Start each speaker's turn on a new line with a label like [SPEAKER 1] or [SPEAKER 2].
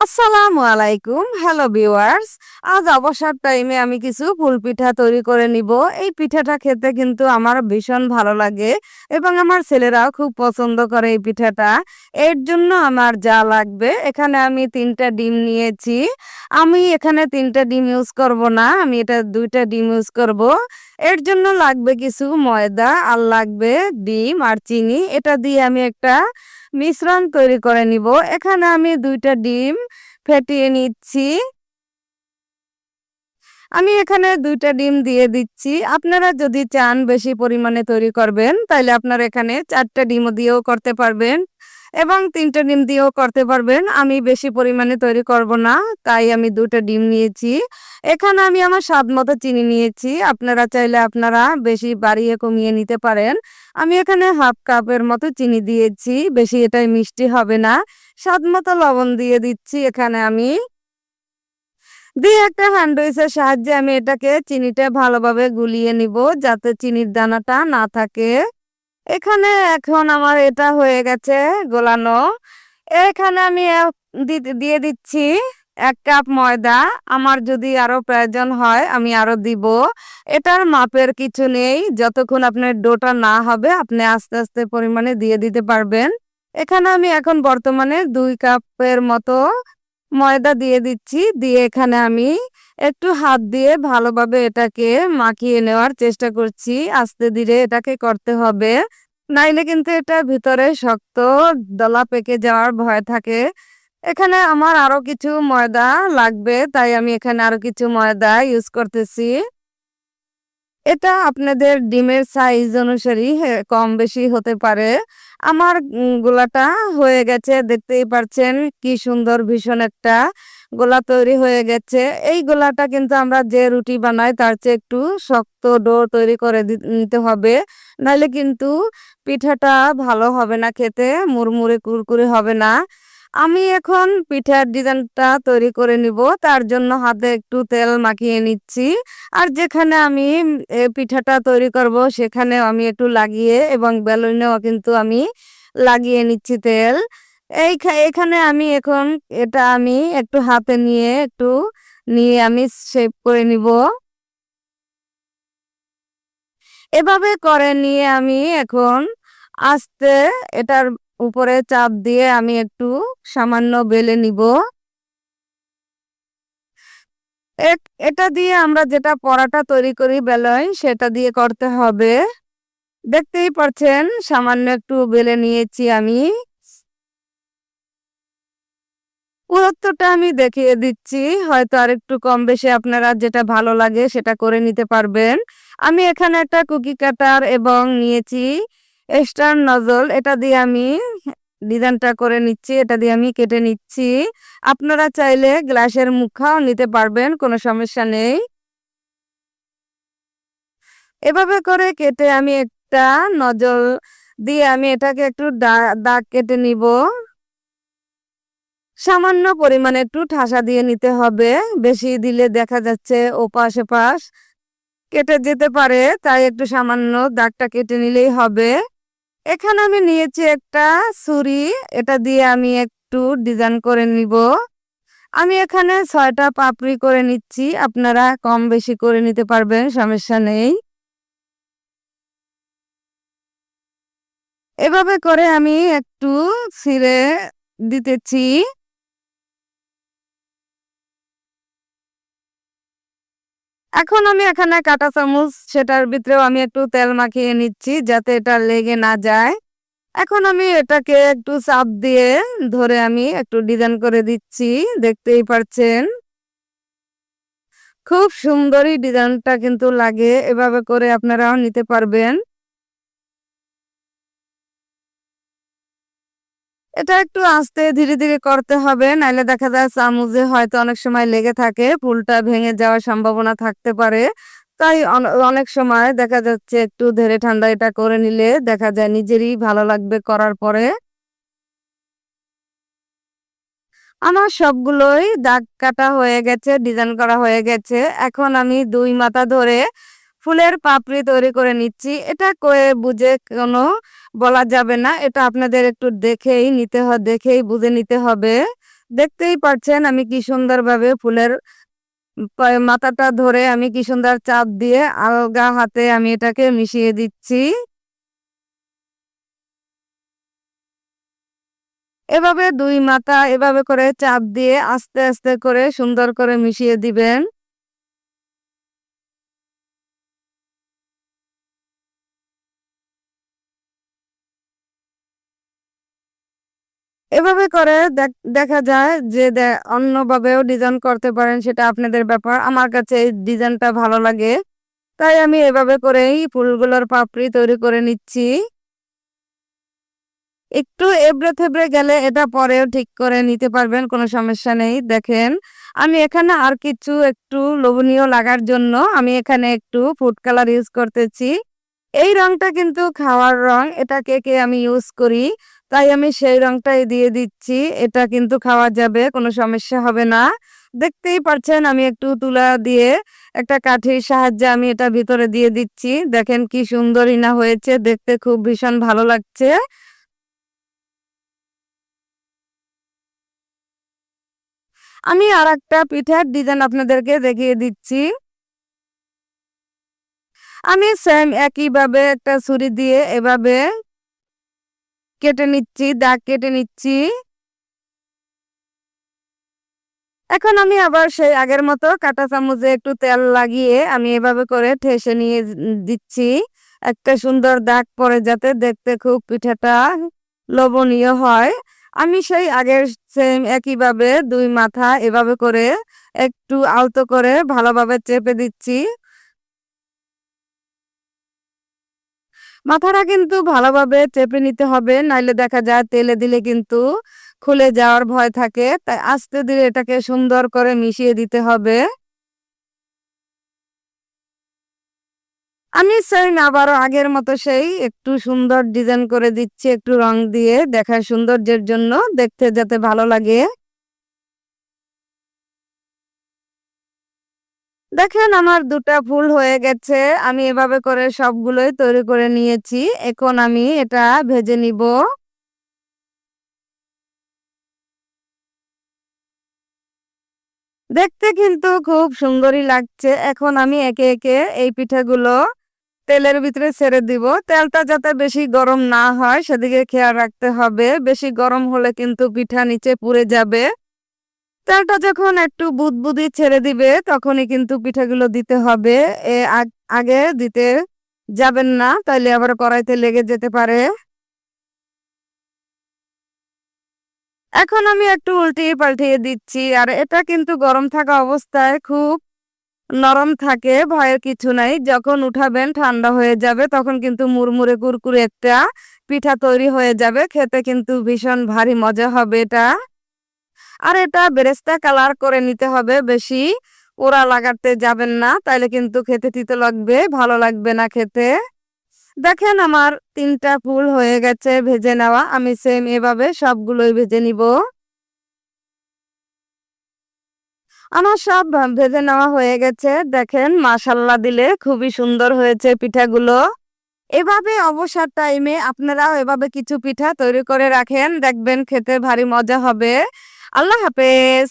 [SPEAKER 1] আসসালামু আলাইকুম। Hello viewers আজ অবসর টাইমে আমি কিছু ফুল পিঠা তৈরি করে নিব। এই পিঠাটা খেতে কিন্তু আমার ভীষণ ভালো লাগে এবং আমার ছেলেরাও খুব পছন্দ করে এই পিঠাটা। এর জন্য আমার যা লাগবে, এখানে আমি তিনটা ডিম নিয়েছি। আমি এখানে তিনটা ডিম ইউজ করব না, আমি এটা দুইটা ডিম ইউজ করব। এর জন্য লাগবে কিছু ময়দা, আর লাগবে ডিম আর চিনি। এটা দিয়ে আমি একটা মিশ্রণ তৈরি করে নিব। এখানে আমি দুইটা ডিম ফেটিয়ে নিচ্ছি। আমি এখানে দুইটা ডিম দিয়ে দিচ্ছি। আপনারা যদি চান বেশি পরিমাণে তৈরি করবেন, তাহলে আপনারা এখানে চারটা ডিমও দিয়েও করতে পারবেন। এবং তিনটা ডিম দিয়েও করতে পারবেন। আমি বেশি পরিমাণে তৈরি করব না, তাই আমি দুটো ডিম নিয়েছি। এখানে আমি আমার স্বাদ মতো চিনি নিয়েছি। আপনারা চাইলে আপনারা বেশি বাড়িয়ে কমিয়ে নিতে পারেন। আমি এখানে হাফ কাপের মতো চিনি দিয়েছি, বেশি এটাই মিষ্টি হবে না। স্বাদ মতো লবণ দিয়ে দিচ্ছি এখানে আমি। দিয়ে একটা হ্যান্ডউইচের সাহায্যে আমি এটাকে চিনিটা ভালোভাবে গুলিয়ে নিব, যাতে চিনির দানাটা না থাকে। এখানে এখন আমার এটা হয়ে গেছে গোলানো। এখানে আমি দিয়ে দিচ্ছি এক কাপ ময়দা। আমার যদি আরও প্রয়োজন হয় আমি আরও দিব। এটার মাপের কিছু নেই। যতক্ষণ আপনার ডোটা না হবে, আপনি আস্তে আস্তে পরিমাণে দিয়ে দিতে পারবেন। এখানে আমি এখন বর্তমানে দুই কাপের মতো ময়দা দিয়ে দিচ্ছি। দিয়ে এখানে আমি একটু হাত দিয়ে ভালোভাবে এটাকে মাখিয়ে নেওয়ার চেষ্টা করছি। আস্তে ধীরে এটাকে করতে হবে। নাইলে কিন্তু এটা ভিতরে শক্ত দলা পেকে যাওয়ার ভয় থাকে। এখানে আমার আরও কিছু ময়দা লাগবে, তাই আমি এখানে আরও কিছু ময়দা ইউজ করতেছি। এটা আপনাদের ডিমের সাইজ অনুসারী কম বেশি হতে পারে। আমার গোলাটা হয়ে গেছে, দেখতেই পারছেন কি সুন্দর ভীষণ একটা গোলা তৈরি হয়ে গেছে। এই গোলাটা কিন্তু আমরা যে রুটি বানাই, তার চেয়ে একটু শক্ত ডো তৈরি করে নিতে হবে। নাহলে কিন্তু পিঠাটা ভালো হবে না, খেতে মুড়মুড়ে, কুরকুরে হবে না। আমি এখন পিঠার ডিজাইনটা তৈরি করে নিব। তার জন্য হাতে একটু তেল মাখিয়ে নিচ্ছি। আর যেখানে আমি পিঠাটা তৈরি করব সেখানে আমি একটু লাগিয়ে এবং বেলুনেও কিন্তু আমি লাগিয়ে নিচ্ছি তেল। এই এখানে আমি এখন এটা আমি একটু হাতে নিয়ে একটু নিয়ে আমি শেপ করে নিব। এভাবে করে নিয়ে আমি এখন আস্তে এটার উপরে চাপ দিয়ে আমি একটু সামান্য বেলে নিব। এটা দিয়ে আমরা যেটা পরাটা তৈরি করি বেলয়, সেটা দিয়ে করতে হবে। দেখতেই পাচ্ছেন সামান্য একটু বেলে নিয়েছি আমি। পুরত্বটা আমি দেখিয়ে দিচ্ছি, হয়তো আর একটু কম বেশি আপনারা যেটা ভালো লাগে সেটা করে নিতে পারবেন। আমি এখানে একটা কুকি কাটার এবং নিয়েছি। এক্সটার্ন নজল, এটা দিয়ে আমি ডিজাইনটা করে নিচ্ছি, এটা দিয়ে আমি কেটে নিচ্ছি। আপনারা চাইলে গ্লাসের মুখাও নিতে পারবেন, কোনো সমস্যা নেই। এভাবে করে কেটে আমি একটা নজল দিয়ে আমি এটাকে একটু দাগ কেটে নিব। সামান্য পরিমাণে একটু ঠাসা দিয়ে নিতে হবে, বেশি দিলে দেখা যাচ্ছে ওপাশ এপাশ কেটে যেতে পারে, তাই একটু সামান্য দাগটা কেটে নিলেই হবে। এখানে আমি নিয়েছি একটা ছুরি। এটা দিয়ে আমি একটু ডিজাইন করে নিব। আমি এখানে ছয়টা পাপড়ি করে নিচ্ছি। আপনারা কম বেশি করে নিতে পারবেন, সমস্যা নেই। এভাবে করে আমি একটু ছিঁড়ে দিতেছি। এখন আমি এখানে কাটা চামচ, সেটার ভিতরেও আমি একটু তেল মাখিয়ে নিচ্ছি যাতে এটা লেগে না যায়। এখন আমি এটাকে একটু চাপ দিয়ে ধরে আমি একটু ডিজাইন করে দিচ্ছি, দেখতেই পারছেন। খুব সুন্দরই ডিজাইনটা কিন্তু লাগে, এভাবে করে আপনারাও নিতে পারবেন। এটা একটু আস্তে ধীরে ধীরে করতে হবে। নাইলে দেখা যায় চামচে হয়তো অনেক সময় লেগে থাকে ফুলটা ভেঙে যাওয়ার সম্ভাবনা থাকতে পারে। তাই অনেক সময় দেখা যাচ্ছে একটু ধীরে ঠান্ডা এটা করে নিলে দেখা যায় নিজেরই ভালো লাগবে করার পরে। আমার সবগুলোই দাগ কাটা হয়ে গেছে, ডিজাইন করা হয়ে গেছে। এখন আমি দুই মাথা ধরে ফুলের পাপড়ি তৈরি করে নিচ্ছি। এটা কয়ে বুঝে কোনো বলা যাবে না। এটা আপনাদের একটু দেখেই নিতে হবে দেখেই বুঝে নিতে হবে। দেখতেই পাচ্ছেন আমি কি সুন্দরভাবে ফুলের মাথাটা ধরে আমি কি সুন্দর চাপ দিয়ে আলগা হাতে আমি এটাকে মিশিয়ে দিচ্ছি। এভাবে দুই মাথা এভাবে করে চাপ দিয়ে আস্তে আস্তে করে সুন্দর করে মিশিয়ে দিবেন। এভাবে করে দেখ- যায় যে অন্যভাবেও ডিজাইন করতে পারেন, সেটা আপনাদের ব্যাপার। আমার কাছে এই ডিজাইনটা ভালো লাগে। তাই আমি এভাবে করেই ফুলগুলোর পাপড়ি তৈরি করে নিচ্ছি। একটু এবড়ে থেবড়ে গেলে এটা পরেও ঠিক করে নিতে পারবেন, কোনো সমস্যা নেই। দেখেন, আমি এখানে আর কিছু একটু লোভনীয় লাগার জন্য আমি এখানে একটু ফুড কালার ইউজ করতেছি। এই রংটা কিন্তু খাওয়ার রং, এটা কেকে আমি ইউজ করি তাই আমি সেই রংটাই দিয়ে দিচ্ছি। এটা কিন্তু খাওয়া যাবে, কোনো সমস্যা হবে না। দেখতেই পাচ্ছেন আমি একটু তুলা দিয়ে একটা কাঠির সাহায্যে আমি এটা ভিতরে দিয়ে দিচ্ছি। দেখেন কি সুন্দরই না হয়েছে, দেখতে খুব ভীষণ ভালো লাগছে। আমি আর একটা পিঠার ডিজাইন আপনাদেরকে দেখিয়ে দিচ্ছি। আমি সেম একইভাবে একটা ছুরি দিয়ে এভাবে কেটে নিচ্ছি, দাগ কেটে নিচ্ছি। এখন আমি আবার সেই আগের মতো কাঁটা চামচে একটু তেল লাগিয়ে আমি এভাবে করে ঠেসে নিয়ে দিচ্ছি। একটা সুন্দর দাগ পরে যাতে দেখতে খুব পিঠাটা লোভনীয় হয়। আমি সেই আগের সেম একইভাবে দুই মাথা এভাবে করে একটু আলতো করে ভালোভাবে চেপে দিচ্ছি। মাথাটা কিন্তু ভালোভাবে চেপে নিতে হবে, নাইলে দেখা যায় তেলে দিলে কিন্তু খুলে যাওয়ার ভয় থাকে। তাই আস্তে ধীরে এটাকে সুন্দর করে মিশিয়ে দিতে হবে। আমি সেই আবারও আগের মতো সেই একটু সুন্দর ডিজাইন করে দিচ্ছি, একটু রং দিয়ে, দেখার সৌন্দর্যের জন্য, দেখতে যাতে ভালো লাগে। দেখেন, আমার দুটা ফুল হয়ে গেছে। আমি এভাবে করে সবগুলোই তৈরি করে নিয়েছি। এখন আমি এটা ভেজে নিব। দেখতে কিন্তু খুব সুন্দরই লাগছে। এখন আমি একে একে এই পিঠাগুলো তেলের ভিতরে ছেড়ে দিব। তেলটা যাতে বেশি গরম না হয়, সেদিকে খেয়াল রাখতে হবে। বেশি গরম হলে কিন্তু পিঠা নিচে পুড়ে যাবে। তেলটা যখন একটু বুদবুদি ছেড়ে দিবে, তখনই কিন্তু পিঠাগুলো দিতে হবে। এ আগ- দিতে যাবেন না, তাইলে আবার কড়াইতে লেগে যেতে পারে। এখন আমি একটু উল্টিয়ে পাল্টিয়ে দিচ্ছি, আর এটা কিন্তু গরম থাকা অবস্থায় খুব নরম থাকে, ভয়ের কিছু নাই। যখন উঠাবেন ঠান্ডা হয়ে যাবে, তখন কিন্তু মুড়মুড়ে কুরকুরে একটা পিঠা তৈরি হয়ে যাবে, খেতে কিন্তু ভীষণ ভারী মজা হবে এটা। আর এটা বেরেস্তা কালার করে নিতে হবে বেশি। ওরা লাগাতে যাবেন না, তাইলে কিন্তু খেতে তিতে লাগবে, ভালো লাগবে না খেতে। দেখেন আমার তিনটা ফুল হয়ে গেছে ভেজে নেওয়া, আমি সেম এভাবে সবগুলোই ভেজে নিব। আমার সব ভেজে নেওয়া হয়ে গেছে, দেখেন মাসাল্লা দিলে খুবই সুন্দর হয়েছে পিঠাগুলো। এভাবে অবসর টাইমে আপনারাও এভাবে কিছু পিঠা তৈরি করে রাখেন, দেখবেন খেতে ভারী মজা হবে। আল্লাহ হাফেজ।